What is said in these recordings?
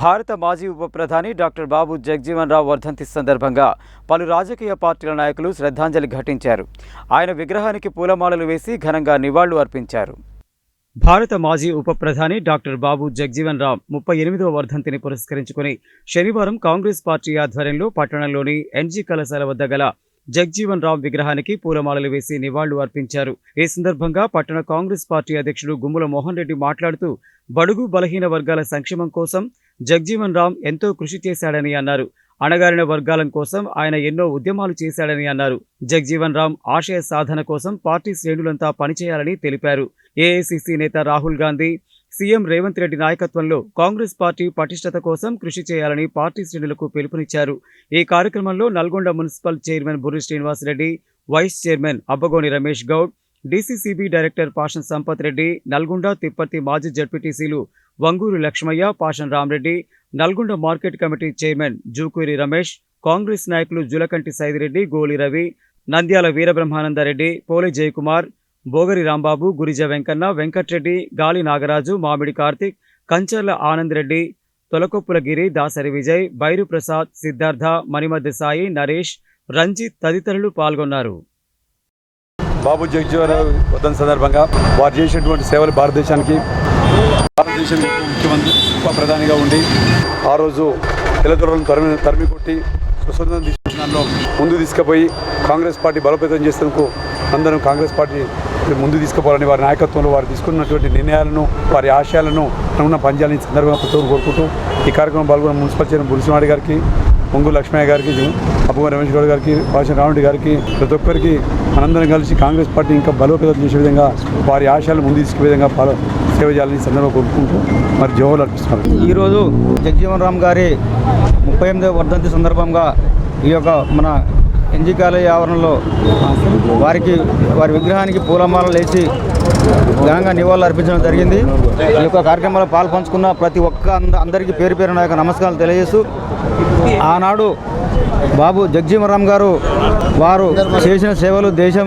భారత మాజీ ఉప ప్రధాని డాక్టర్ బాబు జగ్జీవన్ రావు వర్ధంతి సందర్భంగా పలు రాజకీయ పార్టీల నాయకులు శ్రద్ధాంజలి ఘటించారు. ఆయన విగ్రహానికి పూలమాలలు వేసి ఘనంగా నివాళులు అర్పించారు. భారత మాజీ ఉప ప్రధాని డాక్టర్ బాబు జగ్జీవన్ రామ్ ముప్పై ఎనిమిదవ వర్ధంతిని పురస్కరించుకుని శనివారం కాంగ్రెస్ పార్టీ ఆధ్వర్యంలో పట్టణంలోని ఎన్జీ కళాశాల వద్ద గల జగ్జీవన్ రామ్ విగ్రహానికి పూలమాలలు వేసి నివాళులు అర్పించారు. ఈ సందర్భంగా పట్టణ కాంగ్రెస్ పార్టీ అధ్యక్షుడు గుమ్ముల మోహన్ రెడ్డి మాట్లాడుతూ బడుగు బలహీన వర్గాల సంక్షేమం కోసం జగ్జీవన్ రామ్ ఎంతో కృషి చేశాడని అన్నారు. అణగారిన వర్గాల కోసం ఆయన ఎన్నో ఉద్యమాలు చేశాడని అన్నారు. జగ్జీవన్ రామ్ ఆశయ సాధన కోసం పార్టీ శ్రేణులంతా పనిచేయాలని తెలిపారు. ఏఐసిసి నేత రాహుల్ గాంధీ సీఎం రేవంత్ రెడ్డి నాయకత్వంలో కాంగ్రెస్ పార్టీ పటిష్టత కోసం కృషి చేయాలని పార్టీ శ్రేణులకు పిలుపునిచ్చారు. ఈ కార్యక్రమంలో Nalgonda municipal chairman Burri Srinivasareddy vice chairman Abbagoni Ramesh Goud DCCB director Pashan Sampath Reddy Nalgonda Tipparthi మాజీ జడ్పీటీసీలు Vanguru Lakshmaiah Pashan Ramareddy Nalgonda market committee chairman Jukuri Ramesh Congress నాయకులు జులకంటి సైదిరెడ్డి గోలి రవి నంద్యాల వీరబ్రహ్మానందరెడ్డి పోలి జయకుమార్ బోగరి రాంబాబు గురిజ వెంకన్న వెంకట్రెడ్డి గాలి నాగరాజు మామిడి కార్తిక్ కంచర్ల ఆనందరెడ్డి తొలకొప్పుల గిరి దాసరి విజయ్ బైరు ప్రసాద్ సిద్ధార్థ మణిమధ్య సాయి నరేష్ రంజిత్ తదితరులు పాల్గొన్నారు. బాబు జగజ్జీవనరావు సందర్భంగా వారు చేసినటువంటి సేవలు భారతదేశానికి భారతదేశం ముఖ్యమంత్రి ప్రధానిగా ఉండి ఆ రోజు తెల్లదొరలను తరిమి తరిమి కొట్టి స్వతంత్రం తీసుకున్న ముందు తీసుకుపోయి కాంగ్రెస్ పార్టీ బలోపేతం చేసేందుకు అందరం కాంగ్రెస్ పార్టీ ముందు తీసుకుపోవాలని వారి నాయకత్వంలో వారు తీసుకున్నటువంటి నిర్ణయాలను వారి ఆశయాలను అనుగుణ పనిచేయాలని సందర్భంగా ప్రతి కోరుకుంటూ ఈ కార్యక్రమం పాల్గొన్న మున్సిపల్ చైర్మన్ బురిసినాడు గారికి పొంగు లక్ష్మయ్య గారికి అబ్బు రమేష్ గౌడ్ గారికి భాష రావుడి గారికి ప్రతి ఒక్కరికి మనందరం కలిసి కాంగ్రెస్ పార్టీ ఇంకా బలోపేతం చేసే విధంగా వారి ఆశయాలను ముందు తీసుకునే విధంగా సేవ చేయాలని సందర్భంగా కోరుకుంటూ మరి జోహులు అర్పిస్తున్నారు. ఈరోజు జగజీవన్ రామ్ గారి ముప్పై ఎనిమిదవ వర్ధంతి సందర్భంగా ఈ యొక్క మన ఎన్జీ కాలేజీ ఆవరణలో వారికి వారి విగ్రహానికి పూలమాలలు వేసి ఘనంగా నివాళులు అర్పించడం జరిగింది. ఈ యొక్క కార్యక్రమంలో పాల్పంచుకున్న ప్రతి ఒక్క అంద అందరికీ పేరు పేరు నా యొక్క నమస్కారాలు తెలియజేస్తూ ఆనాడు బాబు జగ్జీవరామ్ గారు వారు చేసిన సేవలు దేశం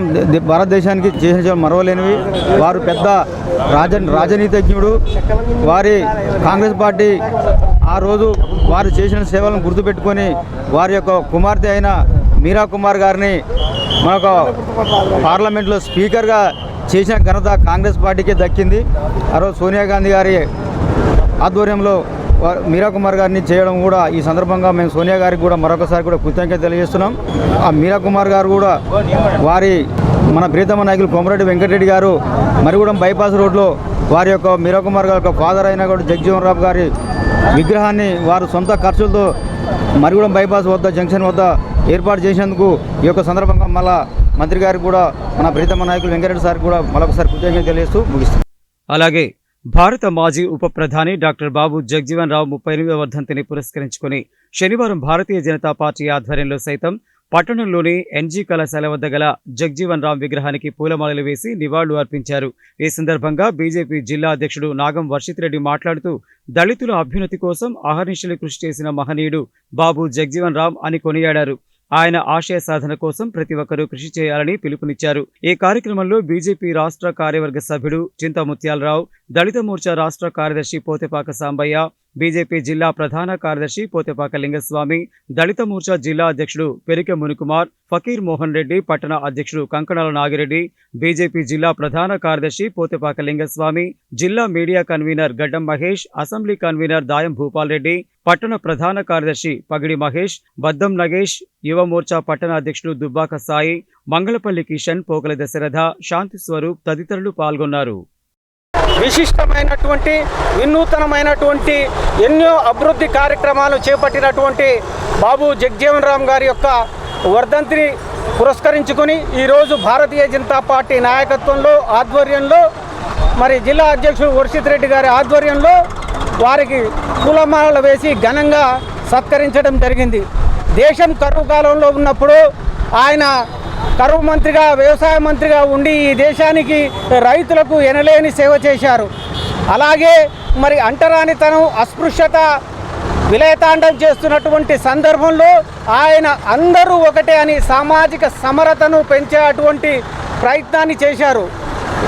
భారతదేశానికి చేసిన సేవలు మరవలేనివి. వారు పెద్ద రాజ రాజనీతిజ్ఞుడు. వారి కాంగ్రెస్ పార్టీ ఆ రోజు వారు చేసిన సేవలను గుర్తుపెట్టుకొని వారి యొక్క కుమార్తె అయిన మీరా కుమార్ గారిని మనకు పార్లమెంట్లో స్పీకర్గా చేసిన ఘనత కాంగ్రెస్ పార్టీకే దక్కింది. ఆ రోజు సోనియా గాంధీ గారి ఆధ్వర్యంలో మీరా కుమార్ గారిని చేయడం కూడా ఈ సందర్భంగా మేము సోనియా గారికి కూడా మరొకసారి కూడా కృతజ్ఞత తెలియజేస్తున్నాం. ఆ మీరా కుమార్ గారు కూడా వారి మన ప్రీతమ నాయకులు కోమరెడ్డి వెంకటరెడ్డి గారు మరిగూడెం బైపాస్ రోడ్లో వారి యొక్క మీరా కుమార్ గారి యొక్క ఫాదర్ అయిన కూడా జగజీవన్ రావు గారి విగ్రహాన్ని వారు సొంత ఖర్చులతో మరిగూడెం బైపాస్ వద్ద జంక్షన్ వద్ద ఏర్పాటు చేసినందుకు ఈ యొక్క సందర్భంగా మళ్ళా మంత్రి గారికి కూడా మన ప్రీతమ నాయకులు వెంకటరెడ్డి సార్ కూడా మరొకసారి కృతజ్ఞత తెలియజేస్తూ ముగిస్తాం అలాగే భారత మాజీ ఉప ప్రధాని డాక్టర్ బాబు జగ్జీవన్ రావు ముప్పై ఎనిమిదవ వర్ధంతిని పురస్కరించుకుని శనివారం భారతీయ జనతా పార్టీ ఆధ్వర్యంలో సైతం పట్టణంలోని ఎన్జీ కళాశాల వద్ద గల జగ్జీవన్ రామ్ విగ్రహానికి పూలమాలలు వేసి నివాళులు అర్పించారు. ఈ సందర్భంగా బీజేపీ జిల్లా అధ్యక్షుడు నాగం వర్షిత్ రెడ్డి మాట్లాడుతూ దళితుల అభ్యున్నతి కోసం అహర్నిశలు కృషి చేసిన మహనీయుడు బాబు జగ్జీవన్ రామ్ అని కొనియాడారు. ఆయన ఆశయ సాధన కోసం ప్రతి ఒక్కరూ కృషి చేయాలని పిలుపునిచ్చారు. ఈ కార్యక్రమంలో బీజేపీ రాష్ట్ర కార్యవర్గ సభ్యుడు చింతా ముత్యాలరావు దళిత మోర్చా రాష్ట్ర కార్యదర్శి పోతెపాక సాంబయ్య బీజేపీ జిల్లా ప్రధాన కార్యదర్శి పోతెపాక లింగస్వామి దళిత మోర్చా జిల్లా అధ్యక్షుడు పెరికె మునికుమార్ ఫకీర్ మోహన్ రెడ్డి పట్టణ అధ్యక్షుడు కంకణాల నాగిరెడ్డి బీజేపీ జిల్లా ప్రధాన కార్యదర్శి పోతెపాక లింగస్వామి జిల్లా media convenor Gaddam Mahesh assembly convenor Dayam Bhupal Reddy పట్టణ ప్రధాన కార్యదర్శి పగిడి మహేష్ బద్దం నగేష్ యువ మోర్చా పట్టణ అధ్యక్షుడు దుబ్బాక సాయి మంగళపల్లి కిషన్ పోకల దశరథ శాంతి స్వరూప్ తదితరులు పాల్గొన్నారు. విశిష్టమైనటువంటి వినూతనమైనటువంటి ఎన్నో అభివృద్ధి కార్యక్రమాలు చేపట్టినటువంటి బాబు జగ్జీవన్ రామ్ గారి యొక్క వర్ధంతిని పురస్కరించుకొని ఈరోజు భారతీయ జనతా పార్టీ నాయకత్వంలో ఆధ్వర్యంలో మరి జిల్లా అధ్యక్షుడు వర్షిత్ రెడ్డి గారి ఆధ్వర్యంలో వారికి పూలమాలలు వేసి ఘనంగా సత్కరించడం జరిగింది. దేశం కరువు కాలంలో ఉన్నప్పుడు ఆయన కరువు మంత్రిగా వ్యవసాయ మంత్రిగా ఉండి ఈ దేశానికి రైతులకు ఎనలేని సేవ చేశారు. అలాగే మరి అంటరానితనం అస్పృశ్యత విలయతాండం చేస్తున్నటువంటి సందర్భంలో ఆయన అందరూ ఒకటే అని సామాజిక సమరతను పెంచే అటువంటి ప్రయత్నాన్ని చేశారు.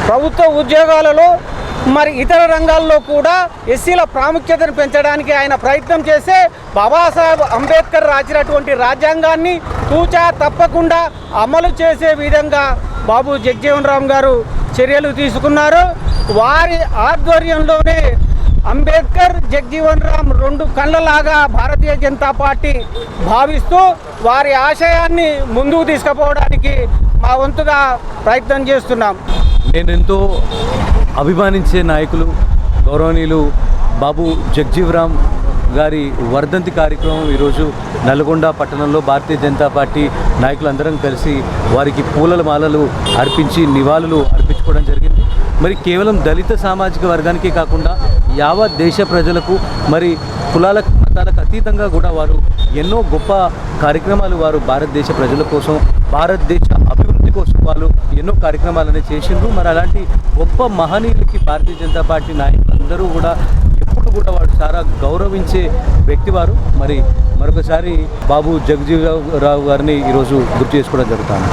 ప్రభుత్వ ఉద్యోగాలలో మరి ఇతర రంగాల్లో కూడా ఎస్సీల ప్రాముఖ్యతను పెంచడానికి ఆయన ప్రయత్నం చేసే బాబాసాహెబ్ అంబేద్కర్ రాసినటువంటి రాజ్యాంగాన్ని తూచా తప్పకుండా అమలు చేసే విధంగా బాబు జగ్జీవన్ రామ్ గారు చర్యలు తీసుకున్నారు. వారి ఆధ్వర్యంలోనే అంబేద్కర్ జగ్జీవన్ రామ్ రెండు కళ్ళలాగా భారతీయ జనతా పార్టీ భావిస్తూ వారి ఆశయాన్ని ముందుకు తీసుకుపోవడానికి మా వంతుగా ప్రయత్నం చేస్తున్నాం. నేను ఎంతో అభిమానించే నాయకులు గౌరవనీయులు బాబు జగ్జీవరామ్ గారి వర్ధంతి కార్యక్రమం ఈరోజు నల్గొండ పట్టణంలో భారతీయ జనతా పార్టీ నాయకులందరం కలిసి వారికి పూలల మాలలు అర్పించి నివాళులు అర్పించుకోవడం జరిగింది. మరి కేవలం దళిత సామాజిక వర్గానికే కాకుండా యావత్ దేశ ప్రజలకు మరి కులాల మతాలకు అతీతంగా కూడా వారు ఎన్నో గొప్ప కార్యక్రమాలు వారు భారతదేశ ప్రజల కోసం భారతదేశ అభివృద్ధి కోసం వాళ్ళు ఎన్నో కార్యక్రమాలని చేసిండ్రు. మరి అలాంటి గొప్ప మహనీయులకి భారతీయ జనతా పార్టీ నాయకులందరూ కూడా ఎప్పుడు కూడా వాడు చాలా గౌరవించే వ్యక్తి వారు. మరి మరొకసారి బాబు జగజీవరావు రావు గారిని ఈరోజు గుర్తు చేసుకోవడం జరుగుతుంది